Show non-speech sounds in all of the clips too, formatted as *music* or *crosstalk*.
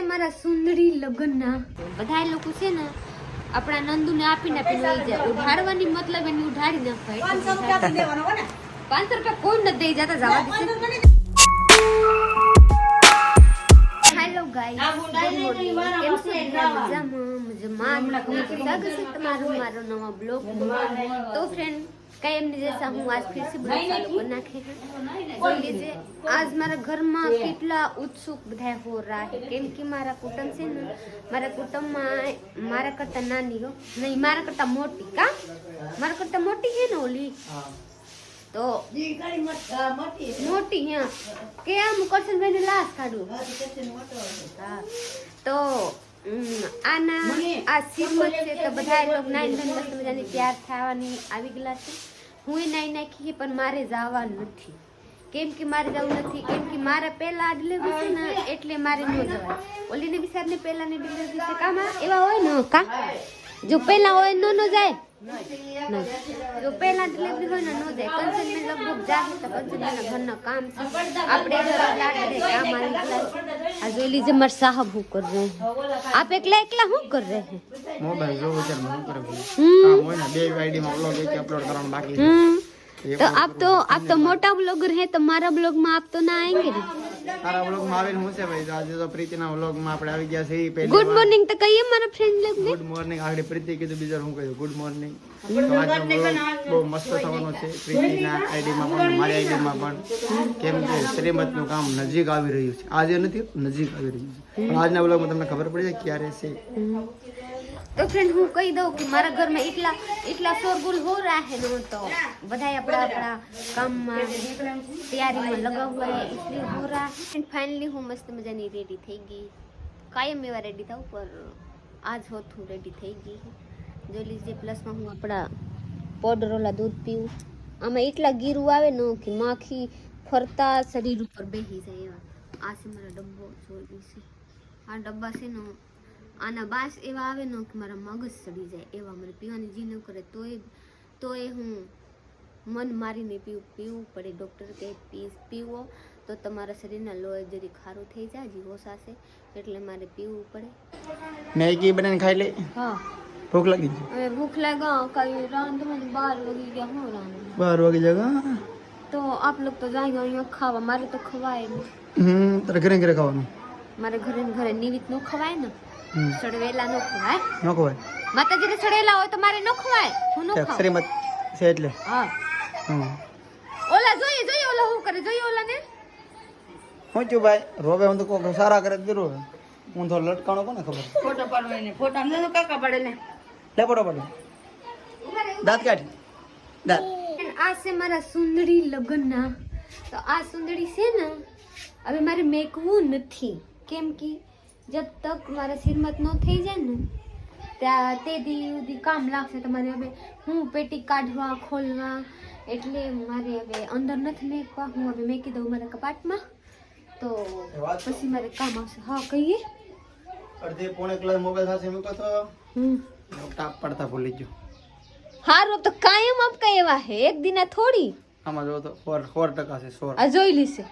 છે મારા સુંદરી લગ્નના. બધા લોકો છે ને આપણા નંદુને આપીને આપીને લઈ જાય. ઉઢાડવાની મતલબ એની ઉઠાડી નાખવાય પાંચસો રૂપિયા કોઈ નથી દઈ જતા? જવા દે. મારો નવા બ્લોગ? તો ફ્રેન્ડ કાયમની જૈસા હું આજ ફિર સે નાખે આજ મારા ઘરમાં કેટલા ઉત્સુક બધા હો રહા હે કેમ કે મારા કુટુંબ છે ને મારા કુટુંબમાં મારા કરતા નાની હો. નહીં મારા કરતા મોટી કા? મારા કરતા મોટી હે ને ઓલી? તો મોટી. હા. કે આમ કરશનભાઈ ને લાશ કાઢું હા, તો આના આ શ્રીમત છે તો બધા લોકો નાઈ ધન મસ્ત મજાની તૈયાર થવાની આવી ગયેલા છે. હું નાઈ નાખી પણ મારે જવાનું નથી. કેમ કે મારે જવું નથી કેમ કે મારા પહેલા ડિલિવરી છે ને એટલે મારે ન જવાય ઓલીને બિસારને પહેલાની ડિલિવરી છે. કામ એવા હોય ને કા? જો પહેલા હોય ન ન જાય. જો પહેલા ડિલિવરી હોય ને ન જાય. કન્સલ્ટમેન્ટ લગભગ જાય તો કન્સલ્ટમેન્ટના ઘરના કામ છે. આપણે લાગે કામ આવી ક્લાસ આ જોઈ લીજે મારા સાહબ હું કર રહે આપ એકલા એકલા હું કર રહે મોબાઈલ જોવો છે હું કર કામ હોય બે આઈડી માં અપલોડ એક અપલોડ કરવાનું બાકી તો આપ તો આપ તો મોટા બ્લોગર હે તો મારા બ્લોગમાં આપ તો ના આएंगे તારા વ્લોગમાં આવીને હું છે ભાઈ? આજે તો પ્રીતિના વ્લોગમાં આપણે આવી ગયા છે પહેલી ગુડ મોર્નિંગ તો કહીએ મારા ફ્રેન્ડ લોગને ગુડ મોર્નિંગ આગળ પ્રીતિ કીધું બીજા હું કહ્યું ગુડ મોર્નિંગ તો આજનો વ્લોગ બહુ મસ્ત થવાનો છે. પ્રીતિના આઈડીમાં પણ મારી આઈડીમાં પણ. કેમ કે શ્રીમતનું કામ નજીક આવી રહ્યું છે. આજે નથી નજીક આવી રહ્યું છે. આજના આજના વ્લોગમાં તમને ખબર પડી જાય ક્યારે છે? તો ફ્રેન્ડ હું કહી દઉં કે મારા ઘરમાં એટલા એટલા શોરગુલ હો હે ન તો બધાય આપણા આપણા કામમાં તૈયારીમાં લગાવવા એટલી હો રહે. ફાઇનલી હું મસ્ત મજાની રેડી થઈ ગઈ. કાયમ એવા રેડી થાવ પર આજ હોત હું રેડી થઈ ગઈ જો લીજે પ્લસમાં હું આપણા પાવડરોલા દૂધ પીવું આમાં એટલા ગીરું આવે ને કે માખી ફરતા શરીર ઉપર બેસી જાય એવા. આ છે મારા ડબ્બો, જોઈ છે આ ડબ્બા છે ને આના બાસ એવા આવે ને કે મારા મગજ સડી જાય એવા મને પીવાની જી ન કરે તોય તોય હું મન મારીને પીવું પીવું પડે. ડૉક્ટર કહે પી પીવો. તો તમારા શરીરના લોહી જરી ખારું થઈ જાય જીવો સાસે એટલે મારે પીવું પડે. મેગી બનાવીને ખાઈ લે. હા. ભૂખ લાગી હવે ભૂખ લાગા કઈ રાંધવાનું બાર વાગી ગયા હું રાંધવાનું બાર વાગી જગા? તો આપ લોગ તો જાય અહીંયા ખાવા. મારે તો ખવાય નહીં. હમ તારે ઘરે ઘરે ખાવાનું? મારે ઘરે ઘરે નિવિત નો ખવાય ને? સડવેલા નો ખવાય. ન ખવાય. માતાજીને સડેલા હોય તો મારે નો ખવાય. હું નો ખાવ શ્રીમત છે એટલે. હા. ઓલા જોઈએ જોઈએ ઓલા શું કરે? જોઈએ ઓલા ને હું છું ભાઈ? રોવે હું તો કોક સારા કરે જ હું તો લટકાણો કોને ખબર? ફોટો પાડવો એને ફોટા ને તો કાકા પાડે ને. લે પડો પડો. દાંત કાઢ. દાંત. આ છે મારા સુંદરી લગ્નના. તો આ સુંદરી છે ને હવે મારે મેકવું નથી. કેમ કે? જબ તક મારે શ્રીમત ન થઈ જાય ને ત્યાં તે દી કામ લાગશે તમારે હવે હું પેટી કાઢવા ખોલવા એટલે મારે હવે અંદર નથી મેકવા. હું હવે મેકી દઉં મારા કપાટમાં. તો પછી મારે કામ આવશે. હા કહીએ. અડધે પોણે કલાક મોબાઈલ સાથે મૂકો તો હમ. ટાપ પડતા ભૂલી ગયો. હારું તો કાયમ આપ કઈ એવા હે. એક દિના થોડી. આમાં જો તો ફોર ફોર ટકા છે સોર આ જોઈ લીશે.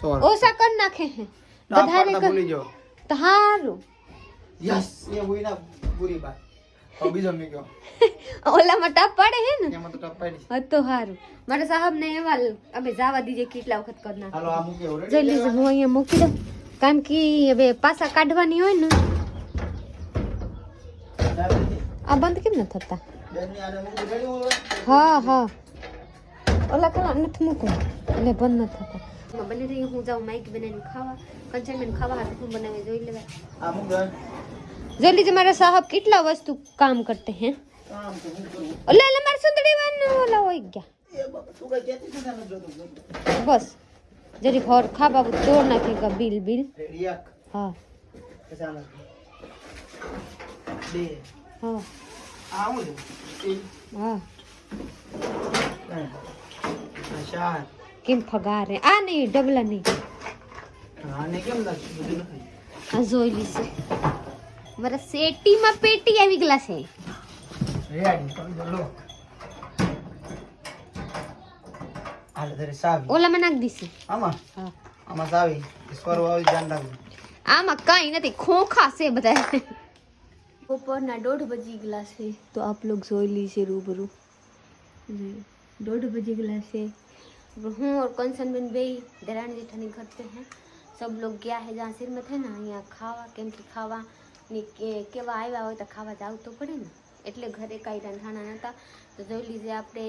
સોર ઓછા કર નાખે હે. વધારે ભૂલી ગયો. તો હારું યસ એ હુઈ ના પૂરી બાત *laughs* ઓલામાં ટાપ પડે હે ને? એમાં તો ટાપ પાડી તો હારું. મારા સાહેબ ને એવા અમે જવા દીજે કેટલા વખત કર નાખ. હાલો આ મૂકે જોઈ ઓલરેડી લીધે હું અહીંયા મૂકી દઉં. કારણ કે હવે પાસા કાઢવાની હોય ને. આ બંધ કેમ ન થતા. હા હા. ઓલા કલા નથી મૂકવું. એટલે બંધ ન થતા. બની રહી હું જાઉં માઇક બનાવીને ખાવા કંચનબેન ખાવા હાથ હું બનાવી જોઈ લેવાય આ મૂક દે. જોઈ લીજે મારા સાહેબ કેટલા વસ્તુ કામ કરતે હે આમ તો હું કરું. ઓલા ઓલા મારા સુંદરી વાન ઓલા હોય ગયા એ બાપા, તું કઈ કહેતી હતી ને આને જોતો જોતો. બસ જરી ઘર ખા બાબુ તોડ નાખેગા બિલ બિલ રેડી આક. હા પછી આને. બે. હા આ હું છે? ત્રણ. હા કેમ ફગા રે આ નહીં ડબલા નહીં આને કેમ લાગે આ જોઈ લીસે મારા સેટીમાં પેટી આવી ગલા છે ઓલા માં નાખ દીસે આમાં આમાં સાવી સ્વર આવી ધ્યાન રાખજો આમાં કઈ નથી ખોખા છે બધા બપોરના દોઢ બજી ગ્લાસે તો આપ લોગ જોઈ લીજે રૂબરૂ દોઢ બજી ગ્લાસે हूँ और कंसन बन गई दरानी जेठानी घर पे हैं सब लोग गया है जहाँ सिर में थे ને અહીંયા ખાવા કેમ કે ખાવા ની કે કેવા આવ્યા હોય તો ખાવા જવું તો પડે ને એટલે ઘરે કાંઈ રાંધાણા નહોતા તો જોઈ લીજે આપણે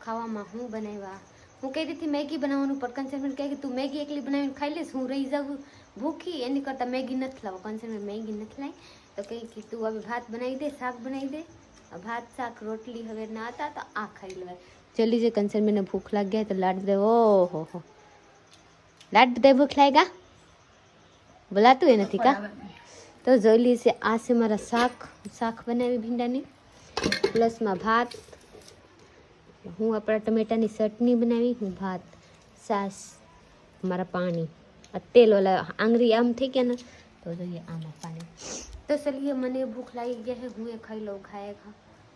ખાવામાં હું બનાવ્યા હું કહી હતી મેગી બનાવવાનું પણ કંચનબેન કહે કે તું મેગી એકલી બનાવીને ખાઈ લઈશ હું રહી જાઉં ભૂખી એની કરતાં મેગી નથી લાવો કંચનબેન મેગી નથી લાવી તો કહી કે તું હવે ભાત બનાવી દે શાક બનાવી દે આ ભાત શાક રોટલી હવે ના હતા તો આ ખાઈ લેવાય जल्दी लीजिए कंसर मैंने भूख लग गया है तो लड दे ओ हो। हो लड दे भूख लगेगा बोला तू ये न का? तो जल्दी से आ से मारा साख साख बनाए भिंडा ने प्लस में भात हूँ अपना टमेटा की चटनी बना हूँ भात सास मारा पानी और तेल वाला आंगरी आम थी क्या ना? तो जो ये आम पानी। तो चलिए मने भूख लगी गया है घूए खाई लो खाएगा। खा।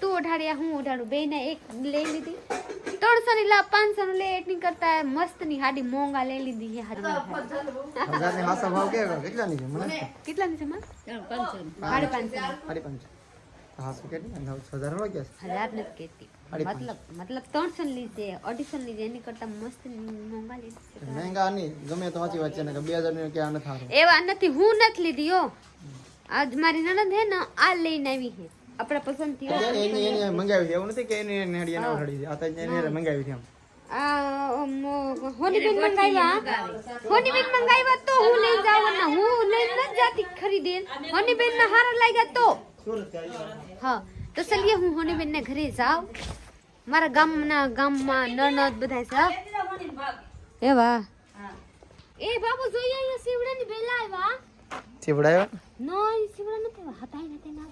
તું ઓઢાડ્યા હું ઓઢાડું બે ને એક લઈ લીધી. ત્રણસો ની લા પાંચસો નું લે એટલી કરતા મસ્તની હાડી મોંઘા લઈ લીધી હે હાડી. કેટલા કેટલાની છે? મને જ કહો. છે માં? સાડી પાંચસો સાડી પાંચસો. કેટલી છે? છે ને ની એવા નથી. હું નથી લીધી આજ મારી નણંદ હે ને આ લઈને આવી હે આપણા પસંદથી એટલે એની એની મંગાવી છે. એવું નથી કે એની એની હડિયા ના ઉઠાડી આ તો એની મંગાવી છે એમ. આ અમ, હોનીબેન મંગાવ્યા? હોનીબેન મંગાવ્યા તો હું લઈ જાવ ને હું લઈ ન જાતી ખરીદે હોનીબેન ના હારા લાગ્યા તો. હા. તો ચલીએ હું હોનીબેન ને ઘરે જાઉં. મારા ગામના ગામમાં નણદ બધા છે. એવા. એ બાબુ જોઈએ અહીંયા સીવડાની બેલા આવ્યા. ચીવડાયો? નહીં સીવડા નથી આવ્યા. નથી ના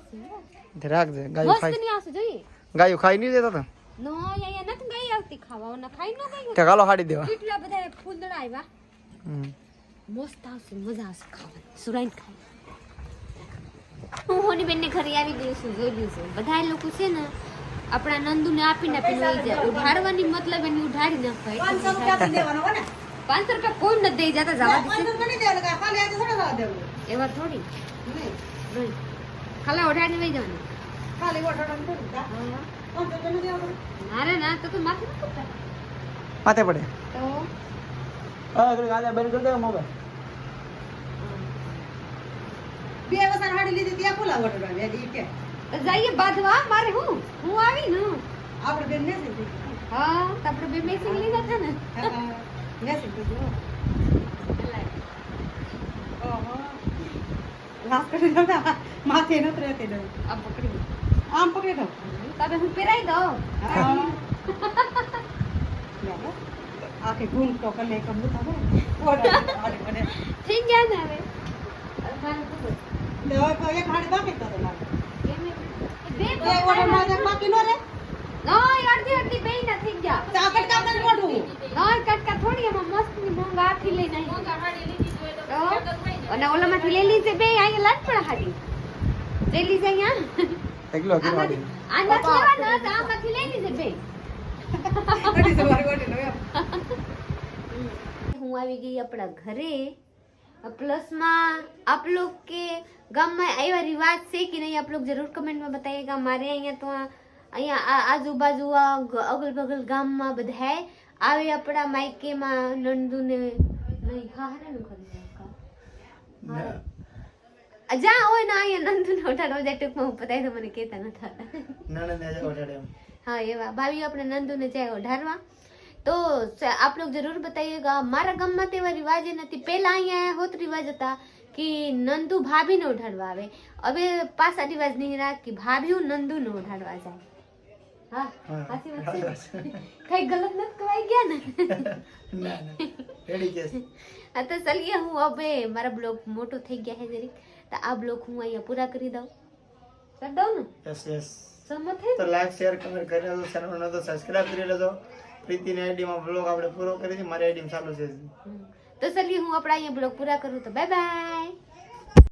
રાખજે ગાયું ખાઈ. ની આવશે જોઈએ ગાયું ખાઈ નહીં દેતા તો? નો અહીંયા નથી ગઈ આવતી ખાવા. ના ખાઈ ન ગઈ કે ગાલો હાડી દેવા. કેટલા બધા ફૂંદડા આવ્યા. મસ્ત આવશે મજા આવશે ખાવાની. સુરાઈને ખાય હું હોની બેનને ઘરે આવી ગઈ છું જોઈ છું. બધા લોકો છે ને આપણા નંદુને આપીને આપીને વહી મતલબ એની ઉઠાડી નાખાય પાંચસો રૂપિયા કોઈ નથી દઈ જતા જવા પાંચસો દે રૂપિયા નહીં દેવાનું કાંઈ ખાલી આજે થોડા ખાવા એવા થોડી. ખાલા ઉઢાડીને વહી જવાનું. ખાલી દેવાનું મારે ના તો તું માથે માથે પડે. તો? હા ઘડી ગાલે બંધ કરી દે મોબાઈલ. બે વસાર હાડી લીધી ત્યાં ખુલ્લા વટાણા બે દી કે. જઈએ બાંધવા મારે હું? હું આવી ને આપણે બેન મેસેજ હા આપણે બે મેસિંગ લીધા હતા ને. હા, હા. મેસેજ દીધો ઓહો લાસ કરી દો ને. માથે નથી રહેતી ડર. આ પકડી આમ પકડી દો તમે હું પહેરાઈ દઉં. આખી ગુણ તો કલે કમ તો ઓડા મને થઈ ગયા ને હવે હવે હવે તો એક હાડી બાકી તો લાગે? બે ઓડામાં એક બાકી નો રે હું આવી ગઈ આપણા ઘરે. પ્લસમાં આપ લોગ કે ગામમાં એવા રિવાજ છે કે નહીં આપ લોગ જરૂર કમેન્ટમાં બતાવીએ મારે અહીંયા તો અહીંયા આ આજુબાજુ અગલ બગલ ગામમાં બધા આવે આપણા માયકેમાં નંદુને નહીં હારાનું કરી જ્યાં હોય ને અહીંયા નંદુને ઉઠાડવા જાય ટૂંકમાં હું પતાવી તો મને કહેતા નથી હા એવા ભાવી આપણે નંદુને જાય ઉઠાડવા તો આપ લોકો જરૂર બતાવીએ મારા ગામમાં તેવા રિવાજ નથી. પહેલાં અહીંયા હોત રિવાજ હતા કે નંદુ ભાભીને ઉઠાડવા આવે. હવે પાછા રિવાજ નહીં રાખ કે ભાભીઓ નંદુને ઉઠાડવા જાય. હા હા, સાચી વાત છે. કઈ ગલત નથી કવાઈ ગયા ને? *laughs* ના ના રેડી કેસ હા તો ચલીએ હું હવે મારા બ્લોગ મોટો થઈ ગયા છે જરીક. તો આ બ્લોગ હું અહીંયા પૂરા કરી દઉં. કરી દઉં ને? યસ યસ સહમત થઈ તો લાઈક શેર કમેન્ટ કરી ચેનલ તો સબસ્ક્રાઇબ કરી લેજો. પ્રીતિની આઈડીમાં બ્લોગ આપણે પૂરો કરી છે મારી આઈડીમાં ચાલુ છે. તો ચલીએ હું આપણા અહીંયા બ્લોગ પૂરા કરું તો બાય બાય